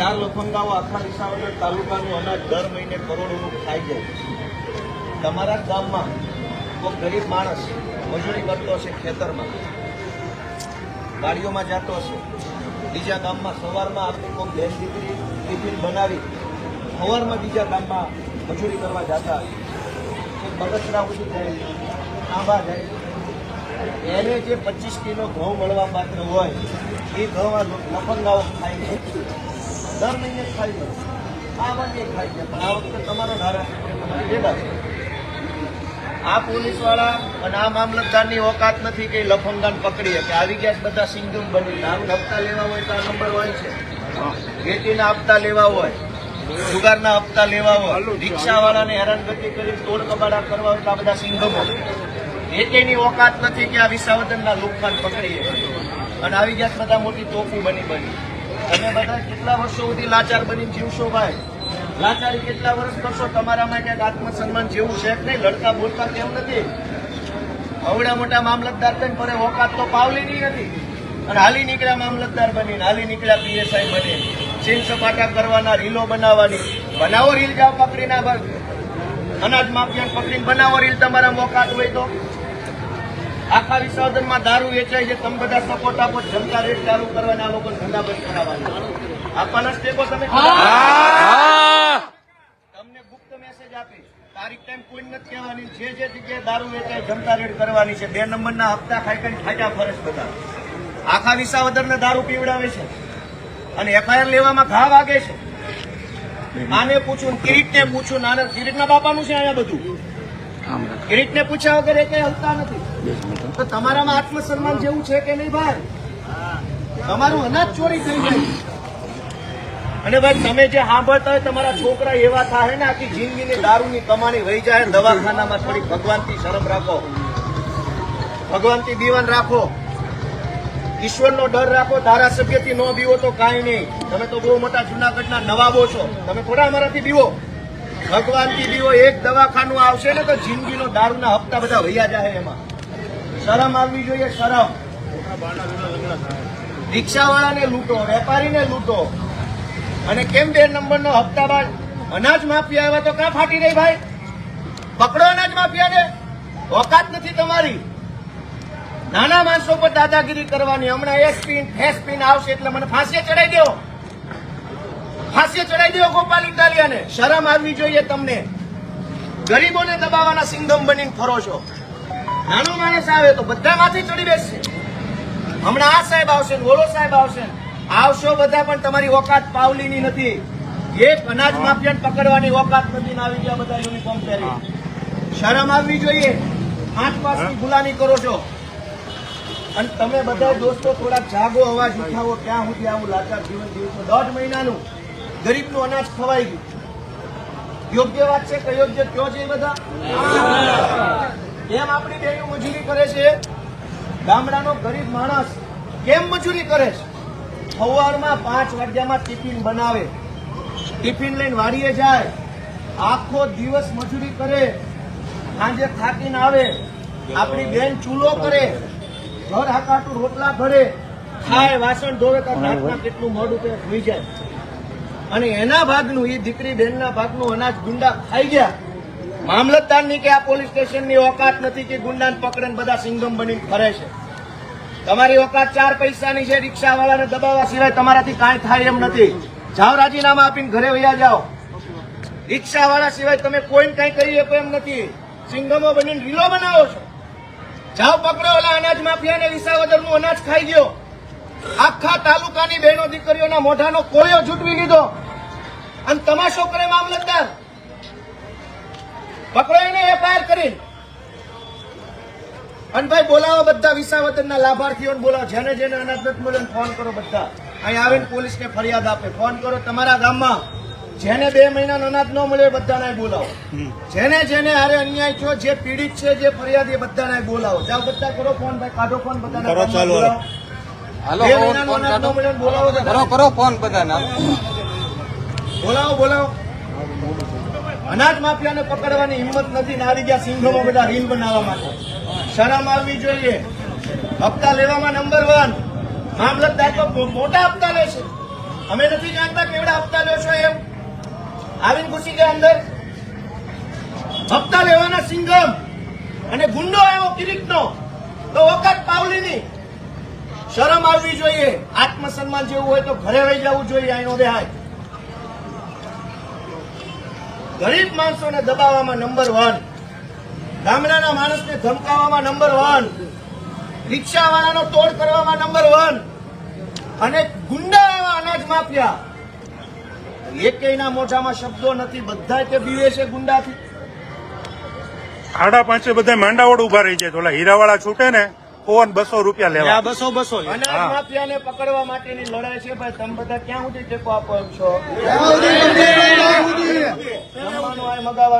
ચાર લોખંગાઓ આખા વિસાવદર તાલુકાનું અનાજ દર મહિને કરોડોનું ખાઈ જાય તમારા જ ગામમાં કોઈ ગરીબ માણસ મજૂરી કરતો હશે ખેતરમાં ગાડીઓમાં જતો હશે, બીજા ગામમાં સવારમાં આપણી કોઈ બેન દીકરી ટિફિન બનાવી સવારમાં બીજા ગામમાં મજૂરી કરવા જતા એક બગસરા સુધી જાય આંબા જાય. એને જે પચીસ કિલો ઘઉં મળવા પાત્ર હોય, એ ઘઉં લફંગાઓ ખાઈ છે દર મહિને ખાઈ છે આ વખતે ખાઈ ગયા, પણ આ વખતે તમારો ધારા ભેગા આ પોલીસવાળા અને આ મામલતદારની ઓકાત નથી કે લફંગાન પકડીએ કે આવી ગયા બધા સિંગમ બની. હપ્તા લેવા હોય તો આ નંબર હોય છે. ગેટીના હપ્તા લેવા હોય, જુગારના હપ્તા લેવા હોય, રિક્ષાવાળાને હેરાનગતિ કરી તોડ કબાડા કરવા હોય તો આ બધા સિંગમો એકેની ઓકાત નથી કે આ વિસાવદનના લુકમાન પકડીએ. અને આવી ગયા બધા મોટી તોફી બની બની. તમે બધા કેટલા વર્ષો સુધી લાચાર બની જીવશો ભાઈ? લાચારી કેટલા વર્ષ કરશો? તમારામાં ક્યાંક આત્મસન્માન જેવું છે નહીં? લડતા બોલતા કેમ નથી. અવડા મોટા મામલતદાર થઈને પરે ઓકાત તો પાવલીની નથી અને હાલી નીકળ્યા મામલતદાર બનીને, હાલી નીકળ્યા પીએસઆઈ બની ચીન સપાટા કરવાના, રીલો બનાવવાની. બનાવો રીલ જાઓ પકડીને અનાજ માફિયા પકડીને બનાવો રીલ તમારા મોકાત હોય તો. આખા વિસર્જનમાં દારૂ વેચાય છે તમે બધા સપોર્ટ આપો જનતા રેટ ચાલુ કરવાના આ લોકો ધંધા બંધ કરાવવાના આપવાના સ્ટેપો તમે તમને ગુપ્ત મેસેજ આપી. તારીખ ટાઈમ કોઈ નથી કહેવાની. જે જે જગ્યાએ દારૂ વેચાય જનતા રેડ કરવાની છે. બે નંબરના હપ્તા ખાઈ ખાટા ફરજ બધા. આખા વિસાવદરને દારૂ પીવડાવે છે. અને એફઆઈઆર લેવામાં ઘા વાગે છે. આને પૂછું કિરીટને પૂછું નાના કિરીટના બાપાનું છે અહીંયા બધું. કિરીટને પૂછ્યા વગર એ કઈ હલતા નથી. તો તમારામાં આત્મસન્માન જેવું છે કે નહીં ભાઈ? તમારું અનાજ ચોરી થઈ જાય. અને ભાઈ તમે જે સાંભળતા હોય તમારા છોકરા એવા થાય ને આખી જિંદગીની દારૂની કમાણી વહી જાય દવાખાનામાં થોડી ભગવાનથી શરમ રાખો. ભગવાનથી દીવાન રાખો. ઈશ્વરનો ડર રાખો ધારાસભ્યથી ન બીવો તો કાંઈ નહીં. તમે તો બહુ મોટા જુનાગઢના નવાબો છો. તમે થોડા અમારાથી બીવો. ભગવાનથી દીવો એક દવાખાનું આવશે ને તો જિંદગીનો દારૂના હપ્તા બધા વૈયા જાય એમાં. શરમ આવવી જોઈએ, શરમ. રિક્ષાવાળાને લૂંટો, વેપારીને લૂંટો. અને કેમ બે નંબરનો હપ્તા બાદ અનાજ માફિયા આવ્યા તો ક્યાં ફાટી રહી ભાઈ? પકડો અનાજ માફિયાને. ઓકાત નથી તમારી. નાના માણસો પર દાદાગીરી કરવાની. હમણાં એક પિન ફેસ પિન આવશે એટલે મને ફાંસી ચડાઈ દો ફાંસીએ ચડાઈ દો ગોપાલ ઇટાલિયાને. શરમ આવવી જોઈએ તમને. ગરીબોને દબાવવાના સિંગમ બનીને ફરો છો. નાનો માણસ આવે તો બધા માથે ચડી બેસશે. હમણાં આ સાહેબ આવશે ને ઓલો સાહેબ આવશે આવશો બધા પણ તમારી ઓકાત પાવલીની નથી. એક અનાજ માફિયાને પકડવાની ઓકાત નથી આવી ગયા બધા યુનિફોર્મ પહેરી શરમ આવવી જોઈએ. આઠ પાસની ગુલામી કરો છો. અને તમે બધા દોસ્તો થોડા જાગો અવાજ ઉઠાવો. ક્યાં સુધી આવું લાચાર જીવન જીવશો. દોઢ મહિનાનું ગરીબનું અનાજ ખવાઈ ગયું યોગ્ય વાત છે કે યોગ્ય કયો છે એ બધા? કેમ આપણી બહેનો મજૂરી કરે છે? ગામડાનો ગરીબ માણસ કેમ મજૂરી કરે છે? સવારમાં પાંચ વાગ્યામાં ટિફિન બનાવે. ટિફિન લઈને વાડીએ જાય. આખો દિવસ મજૂરી કરે. સાંજે થાકીને આવે. આપણી બેન ચૂલો કરે. ઘર હાકાટું રોટલા ભરે. ખાય, વાસણ ધોવે તો કેટલું મોડું તે સુઈ જાય. અને એના ભાગનું એ દીકરી બેનના ભાગનું અનાજ ગુંડા ખાઈ ગયા. મામલતદારની કે આ પોલીસ સ્ટેશનની ઓકાત નથી કે ગુંડાને પકડીને બધા સિંગમ બનીને ફરે છે. તમારી ઓકાત ચાર પૈસાની છે, રિક્ષાવાળાને દબાવવા સિવાય તમારાથી કાંઈ થાય એમ નથી. જાઓ રાજીનામા આપીને ઘરે વયા જાઓ. રિક્ષાવાળા સિવાય તમે કોઈને કાંઈ કરી શકો એમ નથી. સિંગમો બનીને રીલો બનાવો છો. જાઓ પકડો ઓલા અનાજ માફિયાને વિસાવદરનું અનાજ ખાઈ ગયો. આખા તાલુકાની બહેનો દીકરીઓના મોઢાનો કોળિયો જૂટવી લીધો. અને તમાશો કરે મામલતદાર. પકડો એને એફઆઈઆર કરી અને ભાઈ બોલાવો બધા વિસાવદરના લાભાર્થીઓને બોલાવો. જેને જેને અનાજ નથી મળ્યો ફોન કરો બધા. અહીં આવીને પોલીસને ફરિયાદ આપે. ફોન કરો તમારા ગામમાં. જેને બે મહિનાનો અનાજ ન મળે બધાને બોલાવો. જેને જેને અરે અન્યાય થયો જે પીડિત છે જે ફરિયાદી એ બધાને બોલાવો. જાઓ બધા કરો ફોન ભાઈ. કાઢો ફોન બધાને ચાલુ. હાલો ફોન કરો કરો ફોન બધાને. બોલાવો બોલાવો. અનાજ માફિયાને પકડવાની હિંમત નથી નારી ગયા સિંહોમાં બધા રીલ બનાવવા માટે. શરમ આવવી જોઈએ. હપ્તા લેવામાં નંબર વન મામલતદાર તો મોટા હપ્તા લે છે. અમે નથી જાણતા કેવડા હપ્તા લો છો એમ. આવીને ઘૂસી ગયા અંદર. હપ્તા લેવાના સિંઘમ. અને ગુંડો આવ્યો કિરીટનો. તો ઓકાત પાવલીની. શરમ આવવી જોઈએ. આત્મસન્માન જેવું હોય તો ઘરે રહી જવું જોઈએ આનો દેહાય. ગરીબ માણસોને દબાવવામાં નંબર વન ગામડાના માણસને ધમકાવવામાં નંબર વન રિક્ષાવાળાનો તોડ કરવામાં નંબર વન અને ગુંડા એવા અનાજ માફિયા. એકેયના મોઢામાં શબ્દો નથી બધા તે બીવે છે ગુંડાથી. આડા પાંચે બધા માંડાવડ ઊભા રહી જાય. તો હીરાવાળા છૂટે ને પવન બસો રૂપિયા લેવા. બસો બસો માફિયાને પકડવા માટેની લડાઈ છે ભાઈ તમે બધા ક્યાં સુધી ટેકો આપો છો? મગાવવાનું